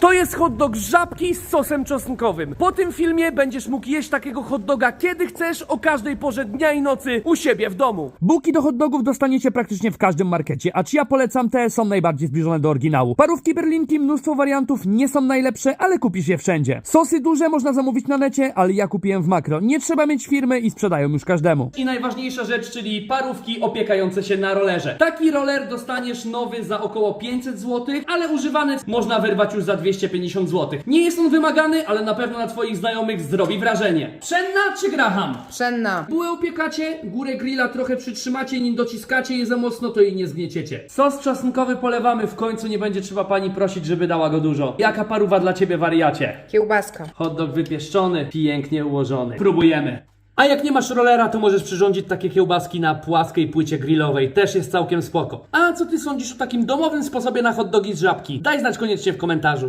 To jest hot dog z żabki z sosem czosnkowym. Po tym filmie będziesz mógł jeść takiego hot doga kiedy chcesz, o każdej porze dnia i nocy u siebie w domu. Bułki do hot dogów dostaniecie praktycznie w każdym markecie, a czy ja polecam te są najbardziej zbliżone do oryginału. Parówki berlinki, mnóstwo wariantów, nie są najlepsze, ale kupisz je wszędzie. Sosy duże można zamówić na necie, ale ja kupiłem w makro. Nie trzeba mieć firmy i sprzedają już każdemu. I najważniejsza rzecz, czyli parówki opiekające się na rollerze. Taki roller dostaniesz nowy za około 500 zł, ale używany można wyrwać już za 250 zł. Nie jest on wymagany, ale na pewno na Twoich znajomych zrobi wrażenie. Pszenna czy Graham? Pszenna. Bułę upiekacie, górę grilla trochę przytrzymacie, nim dociskacie je za mocno, to jej nie zgnieciecie. Sos czosnkowy polewamy, w końcu nie będzie trzeba pani prosić, żeby dała go dużo. Jaka paruwa dla ciebie wariacie? Kiełbaska. Hot dog wypieszczony, pięknie ułożony. Próbujemy. A jak nie masz rolera, to możesz przyrządzić takie kiełbaski na płaskiej płycie grillowej. Też jest całkiem spoko. A co ty sądzisz o takim domowym sposobie na hot dogi z żabki? Daj znać koniecznie w komentarzu.